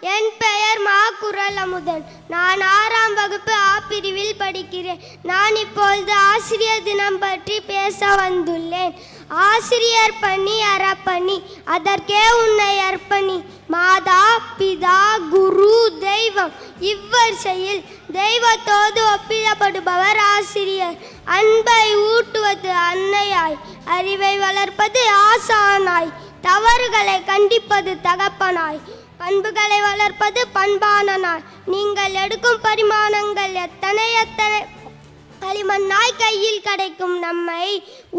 என் பெயர் குரல் அமுதன் நான் ஆறாம் வகுப்பு ஆ பிரிவில் படிக்கிறேன். நான் இப்பொழுது ஆசிரியர் தினம் பற்றி பேச வந்துள்ளேன். ஆசிரியர் பணி அறப்பணி அதற்கே உன்னை அர்ப்பணி. மாதா பிதா குரு தெய்வம். இவ்வரிசையில் தெய்வத்தோடு ஒப்பிடப்படுபவர் ஆசிரியர். அன்பை ஊட்டுவது அன்னையாய். அறிவை வளர்ப்பது ஆசானாய். தவறுகளை கண்டிப்பது தகப்பனாய். பண்புகளை வளர்ப்பது பண்பான நாள். நீங்கள் எடுக்கும் பரிமாணங்கள் எத்தனை எத்தனை? களிமண்ணாய் கையில் கிடைக்கும் நம்மை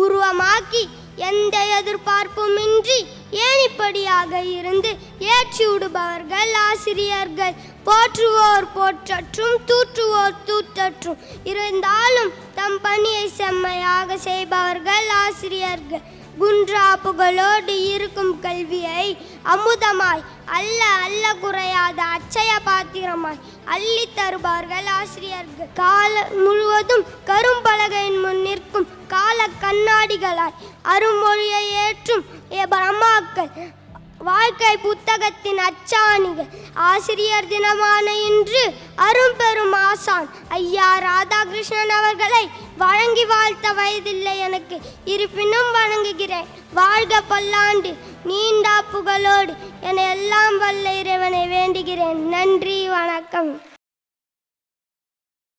உருவமாக்கி எந்த எதிர்பார்ப்புமின்றி ஏனிப்படியாக இருந்து ஏற்றி விடுபவர்கள் ஆசிரியர்கள். போற்றுவோர் போற்றற்றும் தூற்றுவோர் தூற்றற்றும். இருந்தாலும் தம் பணியை செம்மையாக செய்பவர்கள் ஆசிரியர்கள். குன்றா புகழோடு இருக்கும் கல்வியை அமுதமாய் அல்ல அல்ல குறையாத அச்சய பாத்திரமாய் அள்ளி தருவார்கள் ஆசிரியர்கள். கால முழுவதும் கரும்பலகையின் முன் நிற்கும் கால கண்ணாடிகளாய் அருமொழியை ஏற்றும் பிரம்மாக்கள் வாழ்க்கை புத்தகத்தின் அச்சாணிகள் ஆசிரியர் தினமான இன்று அரும்பெரும் ஆசா ராதாகிருஷ்ணன் அவர்களை வழங்கி வாழ்த்த வயதில்லை எனக்கு. இருப்பினும் வணங்குகிறேன். வாழ்க பல்லாண்டு நீண்டா புகழோடு. என எல்லாம் வல்ல இறைவனை வேண்டுகிறேன். நன்றி வணக்கம்.